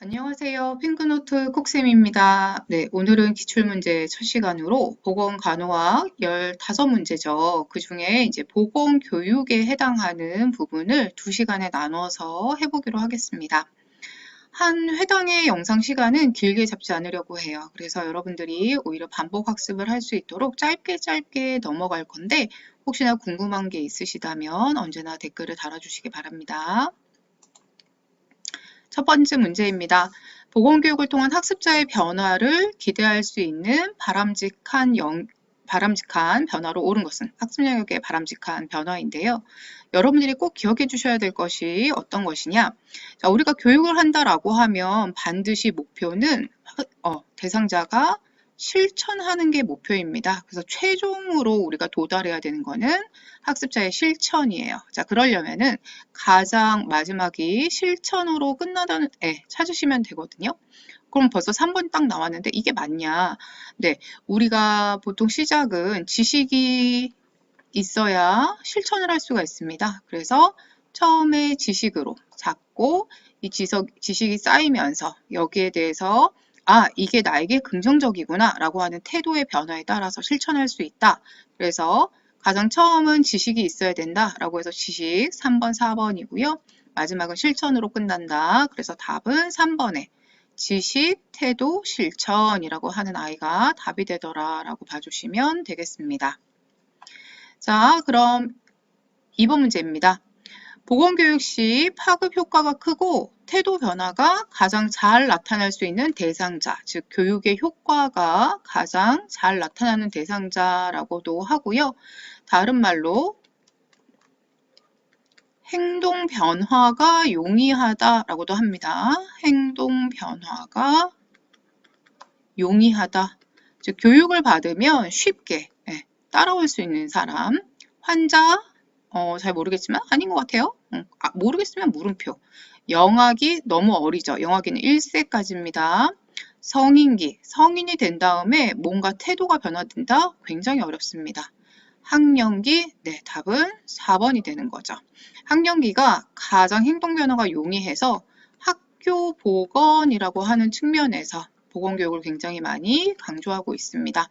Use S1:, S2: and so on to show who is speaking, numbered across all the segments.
S1: 안녕하세요. 핑크노트 콕쌤입니다. 네, 오늘은 기출문제 첫 시간으로 보건간호학 15문제죠. 그 중에 이제 보건교육에 해당하는 부분을 두 시간에 나눠서 해보기로 하겠습니다. 한 회당의 영상 시간은 길게 잡지 않으려고 해요. 그래서 여러분들이 오히려 반복 학습을 할 수 있도록 짧게 짧게 넘어갈 건데 혹시나 궁금한 게 있으시다면 언제나 댓글을 달아주시기 바랍니다. 첫 번째 문제입니다. 보건교육을 통한 학습자의 변화를 기대할 수 있는 바람직한 영, 바람직한 변화로 옳은 것은 학습 영역의 바람직한 변화인데요. 여러분들이 꼭 기억해 주셔야 될 것이 어떤 것이냐. 자, 우리가 교육을 한다라고 하면 반드시 목표는 어, 대상자가 실천하는 게 목표입니다. 그래서 최종으로 우리가 도달해야 되는 거는 학습자의 실천이에요. 자, 그러려면은 가장 마지막이 실천으로 끝나다는 애 찾으시면 되거든요. 그럼 벌써 3번 딱 나왔는데 이게 맞냐? 네, 우리가 보통 시작은 지식이 있어야 실천을 할 수가 있습니다. 그래서 처음에 지식으로 잡고 이 지석, 지식이 쌓이면서 여기에 대해서 아, 이게 나에게 긍정적이구나 라고 하는 태도의 변화에 따라서 실천할 수 있다. 그래서 가장 처음은 지식이 있어야 된다 라고 해서 지식 3번, 4번이고요. 마지막은 실천으로 끝난다. 그래서 답은 3번에 지식, 태도, 실천이라고 하는 아이가 답이 되더라 라고 봐주시면 되겠습니다. 자, 그럼 2번 문제입니다. 보건교육 시 파급 효과가 크고 태도 변화가 가장 잘 나타날 수 있는 대상자, 즉 교육의 효과가 가장 잘 나타나는 대상자라고도 하고요. 다른 말로 행동 변화가 용이하다라고도 합니다. 행동 변화가 용이하다. 즉 교육을 받으면 쉽게 예, 따라올 수 있는 사람, 환자, 어, 잘 모르겠지만 아닌 것 같아요. 응. 아, 모르겠으면 물음표. 영악이 너무 어리죠. 영악이는 1세까지입니다. 성인기, 성인이 된 다음에 뭔가 태도가 변화된다? 굉장히 어렵습니다. 학령기, 네, 답은 4번이 되는 거죠. 학령기가 가장 행동 변화가 용이해서 학교 보건이라고 하는 측면에서 보건교육을 굉장히 많이 강조하고 있습니다.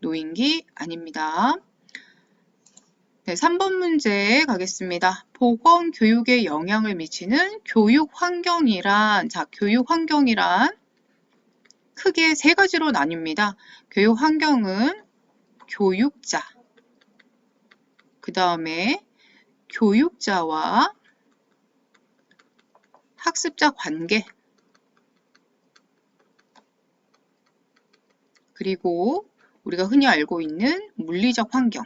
S1: 노인기 아닙니다. 네, 3번 문제 가겠습니다. 보건 교육에 영향을 미치는 교육 환경이란, 자, 교육 환경이란 크게 세 가지로 나뉩니다. 교육 환경은 교육자, 그 다음에 교육자와 학습자 관계, 그리고 우리가 흔히 알고 있는 물리적 환경,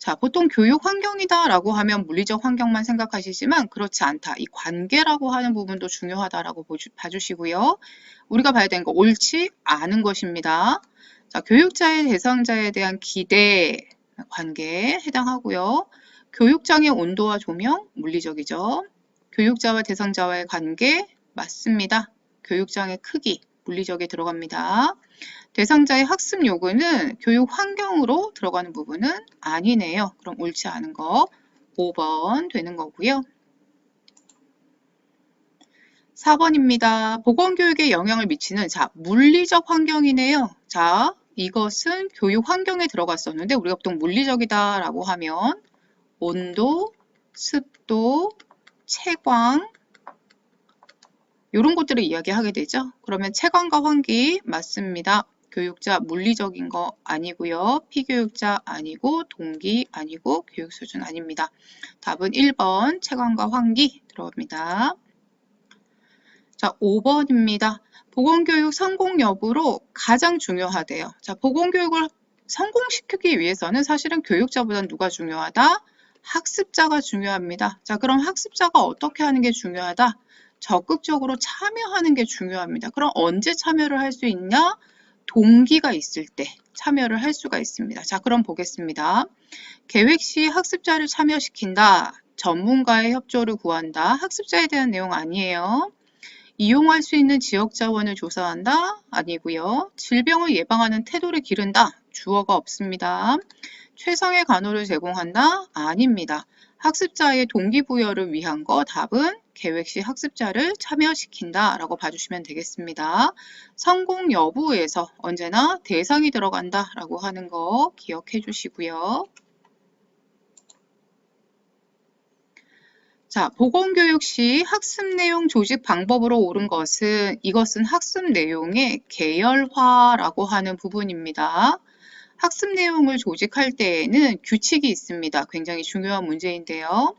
S1: 자, 보통 교육 환경이다라고 하면 물리적 환경만 생각하시지만 그렇지 않다. 이 관계라고 하는 부분도 중요하다라고 봐주시고요. 우리가 봐야 되는 거 옳지 않은 것입니다. 자, 교육자의 대상자에 대한 기대 관계에 해당하고요. 교육장의 온도와 조명 물리적이죠. 교육자와 대상자와의 관계 맞습니다. 교육장의 크기 물리적에 들어갑니다. 대상자의 학습 요구는 교육 환경으로 들어가는 부분은 아니네요. 그럼 옳지 않은 거 5번 되는 거고요. 4번입니다. 보건교육에 영향을 미치는 자 물리적 환경이네요. 자 이것은 교육 환경에 들어갔었는데 우리가 보통 물리적이다라고 하면 온도, 습도, 채광, 이런 것들을 이야기하게 되죠. 그러면 채광과 환기 맞습니다. 교육자 물리적인 거 아니고요. 피교육자 아니고 동기 아니고 교육 수준 아닙니다. 답은 1번 채광과 환기 들어갑니다. 자, 5번입니다. 보건교육 성공 여부로 가장 중요하대요. 자, 보건교육을 성공시키기 위해서는 사실은 교육자보다 누가 중요하다? 학습자가 중요합니다. 자, 그럼 학습자가 어떻게 하는 게 중요하다? 적극적으로 참여하는 게 중요합니다. 그럼 언제 참여를 할 수 있냐? 동기가 있을 때 참여를 할 수가 있습니다. 자, 그럼 보겠습니다. 계획 시 학습자를 참여시킨다. 전문가의 협조를 구한다. 학습자에 대한 내용 아니에요. 이용할 수 있는 지역 자원을 조사한다? 아니고요. 질병을 예방하는 태도를 기른다? 주어가 없습니다. 최상의 간호를 제공한다? 아닙니다. 학습자의 동기부여를 위한 거 답은 계획 시 학습자를 참여시킨다 라고 봐주시면 되겠습니다. 성공 여부에서 언제나 대상이 들어간다 라고 하는 거 기억해 주시고요. 자, 보건교육 시 학습 내용 조직 방법으로 옳은 것은 이것은 학습 내용의 계열화라고 하는 부분입니다. 학습 내용을 조직할 때에는 규칙이 있습니다. 굉장히 중요한 문제인데요.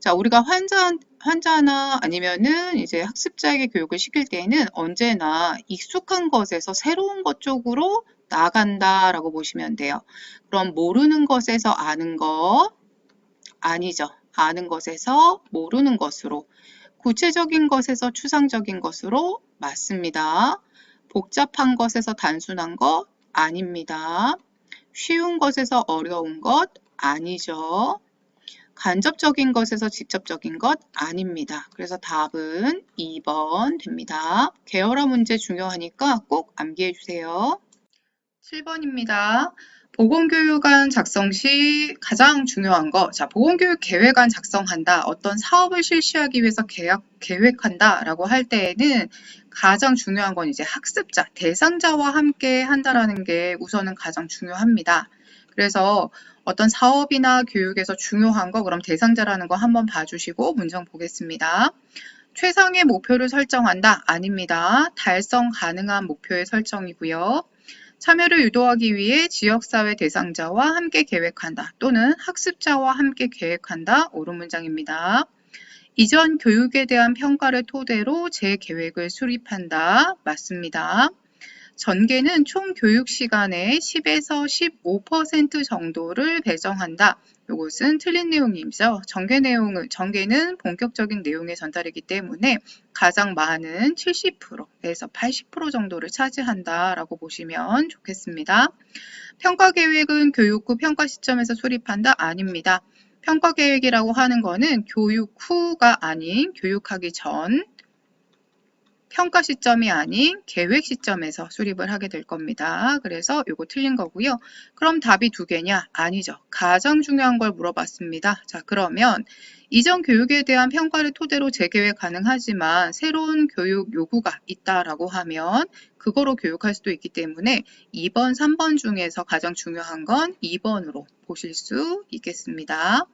S1: 자, 우리가 환자, 환자나 아니면은 이제 학습자에게 교육을 시킬 때에는 언제나 익숙한 것에서 새로운 것 쪽으로 나간다라고 보시면 돼요. 그럼 모르는 것에서 아는 것 아니죠. 아는 것에서 모르는 것으로 구체적인 것에서 추상적인 것으로 맞습니다. 복잡한 것에서 단순한 것 아닙니다. 쉬운 것에서 어려운 것 아니죠. 간접적인 것에서 직접적인 것 아닙니다. 그래서 답은 2번 됩니다. 계열화 문제 중요하니까 꼭 암기해 주세요. 7번입니다. 보건교육안 작성 시 가장 중요한 거, 자, 보건교육 계획안 작성한다. 어떤 사업을 실시하기 위해서 계약, 계획한다. 라고 할 때에는 가장 중요한 건 이제 학습자, 대상자와 함께 한다라는 게 우선은 가장 중요합니다. 그래서 어떤 사업이나 교육에서 중요한 거, 그럼 대상자라는 거 한번 봐주시고 문장 보겠습니다. 최상의 목표를 설정한다. 아닙니다. 달성 가능한 목표의 설정이고요. 참여를 유도하기 위해 지역사회 대상자와 함께 계획한다 또는 학습자와 함께 계획한다 옳은 문장입니다. 이전 교육에 대한 평가를 토대로 제 계획을 수립한다 맞습니다. 전개는 총 교육 시간의 10에서 15% 정도를 배정한다. 이것은 틀린 내용이죠. 전개 내용을, 전개는 본격적인 내용의 전달이기 때문에 가장 많은 70%에서 80% 정도를 차지한다라고 보시면 좋겠습니다. 평가 계획은 교육 후 평가 시점에서 수립한다? 아닙니다. 평가 계획이라고 하는 거는 교육 후가 아닌 교육하기 전 평가 시점이 아닌 계획 시점에서 수립을 하게 될 겁니다. 그래서 이거 틀린 거고요. 그럼 답이 두 개냐? 아니죠. 가장 중요한 걸 물어봤습니다. 자, 그러면 이전 교육에 대한 평가를 토대로 재계획 가능하지만 새로운 교육 요구가 있다라고 하면 그거로 교육할 수도 있기 때문에 2번, 3번 중에서 가장 중요한 건 2번으로 보실 수 있겠습니다.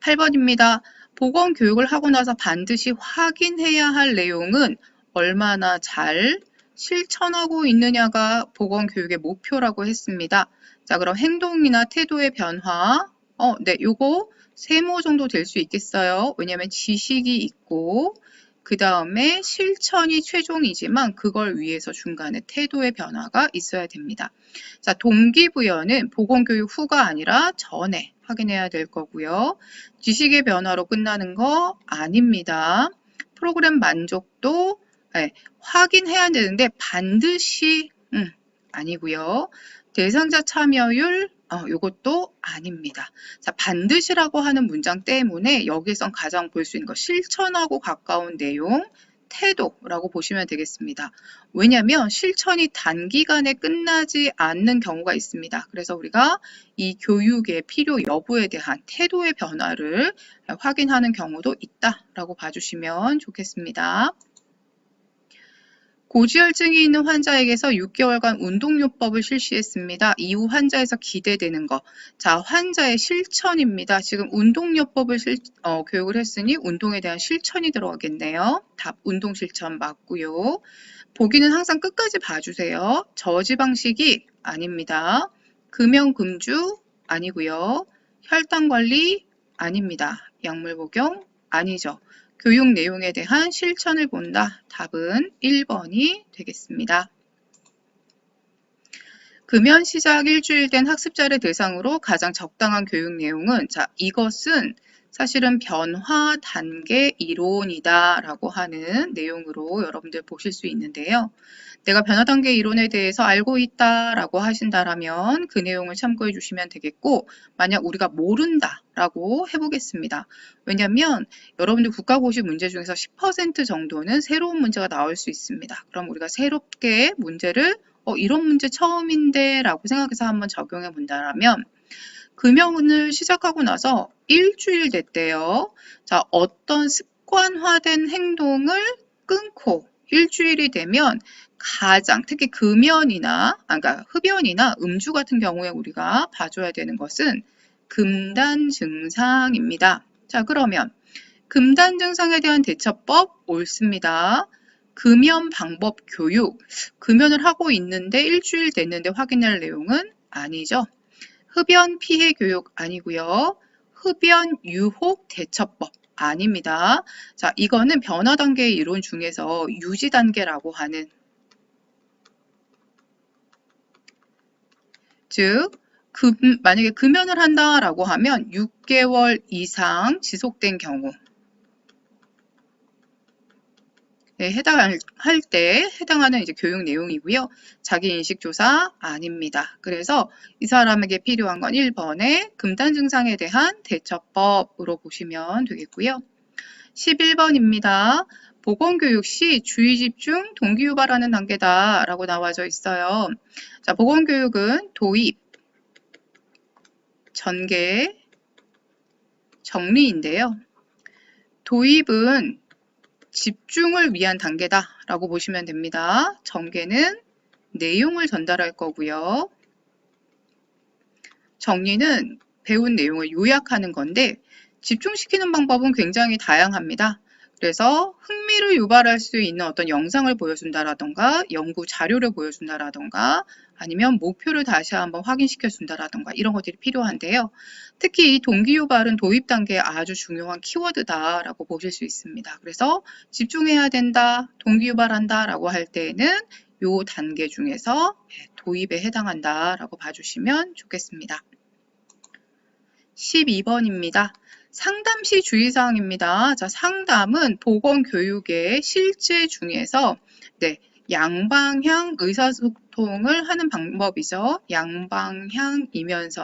S1: 8번입니다. 보건 교육을 하고 나서 반드시 확인해야 할 내용은 얼마나 잘 실천하고 있느냐가 보건 교육의 목표라고 했습니다. 자, 그럼 행동이나 태도의 변화. 어, 네, 요거 세모 정도 될 수 있겠어요. 왜냐하면 지식이 있고 그 다음에 실천이 최종이지만 그걸 위해서 중간에 태도의 변화가 있어야 됩니다. 자, 동기부여는 보건교육 후가 아니라 전에 확인해야 될 거고요. 지식의 변화로 끝나는 거 아닙니다. 프로그램 만족도 네, 확인해야 되는데 반드시 음, 아니고요. 대상자 참여율 어, 이것도 아닙니다. 자, 반드시라고 하는 문장 때문에 여기선 가장 볼 수 있는 거 실천하고 가까운 내용, 태도라고 보시면 되겠습니다. 왜냐하면 실천이 단기간에 끝나지 않는 경우가 있습니다. 그래서 우리가 이 교육의 필요 여부에 대한 태도의 변화를 확인하는 경우도 있다라고 봐주시면 좋겠습니다. 고지혈증이 있는 환자에게서 6개월간 운동요법을 실시했습니다. 이후 환자에서 기대되는 것. 자, 환자의 실천입니다. 지금 운동요법을 실, 어, 교육을 했으니 운동에 대한 실천이 들어가겠네요. 답, 운동 실천 맞고요. 보기는 항상 끝까지 봐주세요. 저지방식이 아닙니다. 금연금주 아니고요. 혈당 관리 아닙니다. 약물 복용 아니죠. 교육 내용에 대한 실천을 본다. 답은 1번이 되겠습니다. 금연 시작 일주일 된 학습자를 대상으로 가장 적당한 교육 내용은 자 이것은 사실은 변화 단계 이론이다 라고 하는 내용으로 여러분들 보실 수 있는데요. 내가 변화 단계 이론에 대해서 알고 있다 라고 하신다라면 그 내용을 참고해 주시면 되겠고 만약 우리가 모른다 라고 해보겠습니다. 왜냐하면 여러분들 국가고시 문제 중에서 10% 정도는 새로운 문제가 나올 수 있습니다. 그럼 우리가 새롭게 문제를 어, 이런 문제 처음인데 라고 생각해서 한번 적용해 본다면 금연을 시작하고 나서 일주일 됐대요. 자, 어떤 습관화된 행동을 끊고 일주일이 되면 가장 특히 금연이나 아, 그러니까 흡연이나 음주 같은 경우에 우리가 봐줘야 되는 것은 금단 증상입니다. 자, 그러면 금단 증상에 대한 대처법 옳습니다. 금연 방법 교육. 금연을 하고 있는데 일주일 됐는데 확인할 내용은 아니죠. 흡연 피해 교육 아니고요. 흡연 유혹 대처법 아닙니다. 자, 이거는 변화 단계의 이론 중에서 유지 단계라고 하는 즉 금, 만약에 금연을 한다라고 하면 6개월 이상 지속된 경우 에 해당할 할때 해당하는 이제 교육 내용이고요. 자기 인식 조사 아닙니다. 그래서 이 사람에게 필요한 건 1번의 금단 증상에 대한 대처법으로 보시면 되겠고요. 11번입니다. 보건교육 시 주의 집중, 동기 유발하는 단계다 라고 나와져 있어요. 자, 보건교육은 도입, 전개, 정리인데요. 도입은 집중을 위한 단계다라고 보시면 됩니다. 전개는 내용을 전달할 거고요. 정리는 배운 내용을 요약하는 건데 집중시키는 방법은 굉장히 다양합니다. 그래서 흥미를 유발할 수 있는 어떤 영상을 보여준다라던가 연구 자료를 보여준다라던가 아니면 목표를 다시 한번 확인시켜 준다라던가 이런 것들이 필요한데요. 특히 이 동기 유발은 도입 단계에 아주 중요한 키워드다라고 보실 수 있습니다. 그래서 집중해야 된다, 동기 유발한다라고 할 때에는 요 단계 중에서 도입에 해당한다라고 봐주시면 좋겠습니다. 12번입니다. 상담 시 주의사항입니다. 자, 상담은 보건교육의 실제 중에서 네, 양방향 의사소통 을 하는 방법이죠. 양방향이면서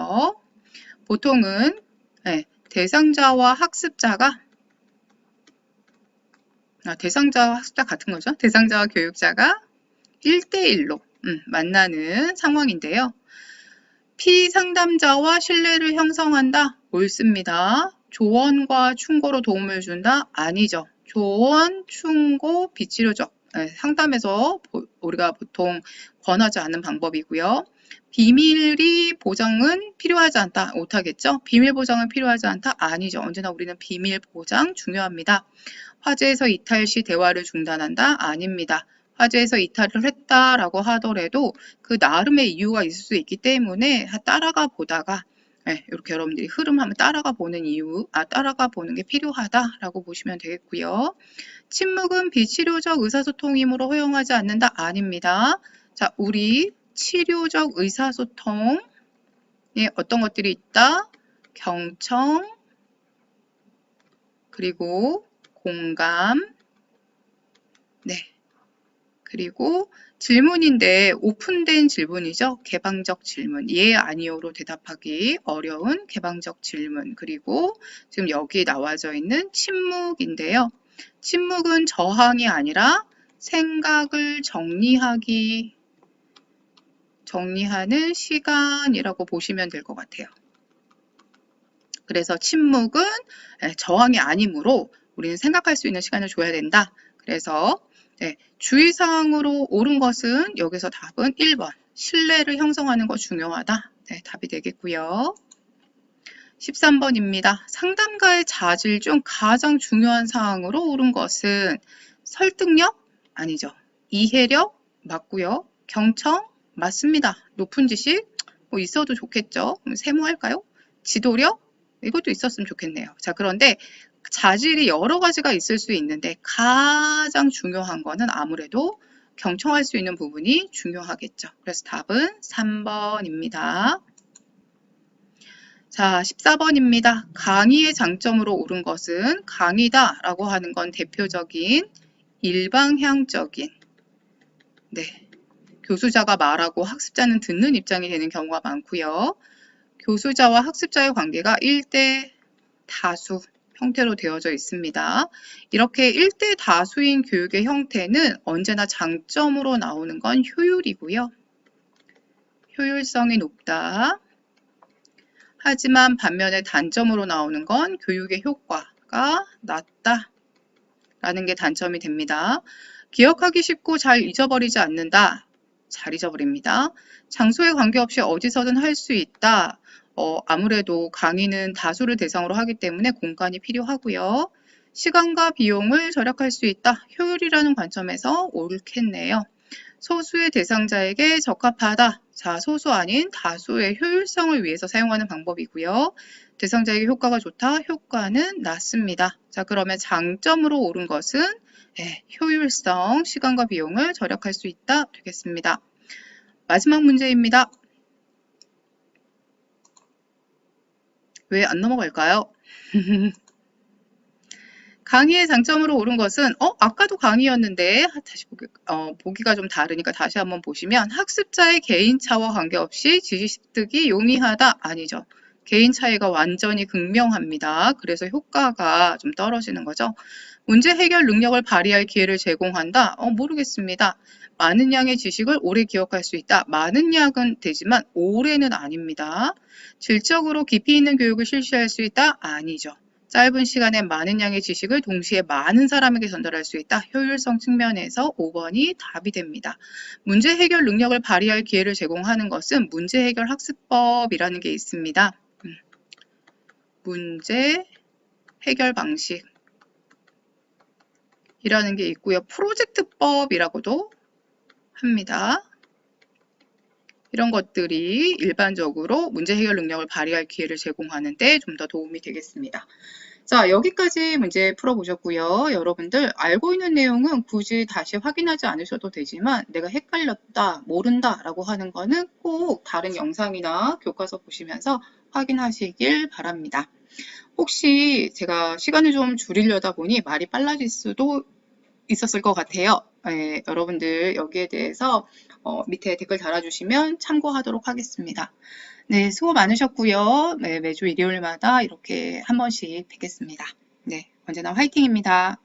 S1: 보통은 네, 대상자와 학습자가 아, 대상자와 학습자 같은 거죠. 대상자와 교육자가 1대1로 음, 만나는 상황인데요. 피상담자와 신뢰를 형성한다? 옳습니다. 조언과 충고로 도움을 준다? 아니죠. 조언, 충고, 비치료적 네, 상담에서 우리가 보통 권하지 않는 방법이고요. 비밀이 보장은 필요하지 않다. 못하겠죠? 비밀 보장은 필요하지 않다? 아니죠. 언제나 우리는 비밀 보장 중요합니다. 화재에서 이탈 시 대화를 중단한다? 아닙니다. 화재에서 이탈을 했다라고 하더라도 그 나름의 이유가 있을 수 있기 때문에 따라가 보다가 네, 이렇게 여러분들이 흐름 한번 따라가 보는 이유, 아, 따라가 보는 게 필요하다라고 보시면 되겠고요. 침묵은 비치료적 의사소통이므로 허용하지 않는다? 아닙니다. 자, 우리 치료적 의사소통에 어떤 것들이 있다? 경청, 그리고 공감, 네. 그리고 질문인데 오픈된 질문이죠. 개방적 질문. 예, 아니요로 대답하기 어려운 개방적 질문. 그리고 지금 여기 나와져 있는 침묵인데요. 침묵은 저항이 아니라 생각을 정리하기, 정리하는 시간이라고 보시면 될 것 같아요. 그래서 침묵은 저항이 아니므로 우리는 생각할 수 있는 시간을 줘야 된다. 그래서 네, 주의사항으로 옳은 것은 여기서 답은 1번. 신뢰를 형성하는 거 중요하다. 네, 답이 되겠고요. 13번입니다. 상담가의 자질 중 가장 중요한 사항으로 옳은 것은 설득력? 아니죠. 이해력? 맞고요. 경청? 맞습니다. 높은 지식? 뭐 있어도 좋겠죠. 세모할까요? 지도력? 이것도 있었으면 좋겠네요. 자, 그런데 자질이 여러 가지가 있을 수 있는데 가장 중요한 거는 아무래도 경청할 수 있는 부분이 중요하겠죠. 그래서 답은 3번입니다. 자, 14번입니다. 강의의 장점으로 옳은 것은 강의다 라고 하는 건 대표적인 일방향적인 네, 교수자가 말하고 학습자는 듣는 입장이 되는 경우가 많고요. 교수자와 학습자의 관계가 1대 다수 형태로 되어져 있습니다. 이렇게 1대 다수인 교육의 형태는 언제나 장점으로 나오는 건 효율이고요. 효율성이 높다. 하지만 반면에 단점으로 나오는 건 교육의 효과가 낮다. 라는 게 단점이 됩니다. 기억하기 쉽고 잘 잊어버리지 않는다. 잘 잊어버립니다. 장소에 관계없이 어디서든 할 수 있다. 어, 아무래도 강의는 다수를 대상으로 하기 때문에 공간이 필요하고요. 시간과 비용을 절약할 수 있다. 효율이라는 관점에서 옳겠네요. 소수의 대상자에게 적합하다. 자, 소수 아닌 다수의 효율성을 위해서 사용하는 방법이고요. 대상자에게 효과가 좋다. 효과는 낮습니다. 자, 그러면 장점으로 옳은 것은 네, 효율성, 시간과 비용을 절약할 수 있다 되겠습니다. 마지막 문제입니다. 왜 안 넘어갈까요? 강의의 장점으로 옳은 것은 어 아까도 강의였는데 다시 보기, 어, 보기가 좀 다르니까 다시 한번 보시면 학습자의 개인차와 관계없이 지식 습득이 용이하다 아니죠. 개인 차이가 완전히 극명합니다. 그래서 효과가 좀 떨어지는 거죠. 문제 해결 능력을 발휘할 기회를 제공한다? 어, 모르겠습니다. 많은 양의 지식을 오래 기억할 수 있다. 많은 양은 되지만 오래는 아닙니다. 질적으로 깊이 있는 교육을 실시할 수 있다? 아니죠. 짧은 시간에 많은 양의 지식을 동시에 많은 사람에게 전달할 수 있다. 효율성 측면에서 5번이 답이 됩니다. 문제 해결 능력을 발휘할 기회를 제공하는 것은 문제 해결 학습법이라는 게 있습니다. 음. 문제 해결 방식 이라는 게 있고요. 프로젝트법이라고도 합니다. 이런 것들이 일반적으로 문제 해결 능력을 발휘할 기회를 제공하는데 좀 더 도움이 되겠습니다. 자, 여기까지 문제 풀어보셨고요. 여러분들 알고 있는 내용은 굳이 다시 확인하지 않으셔도 되지만 내가 헷갈렸다, 모른다 라고 하는 거는 꼭 다른 영상이나 교과서 보시면서 확인하시길 바랍니다. 혹시 제가 시간을 좀 줄이려다 보니 말이 빨라질 수도 있었을 것 같아요. 예, 여러분들 여기에 대해서 어, 밑에 댓글 달아주시면 참고하도록 하겠습니다. 네, 수고 많으셨고요. 네, 매주 일요일마다 이렇게 한 번씩 뵙겠습니다. 네, 언제나 화이팅입니다. 감사합니다.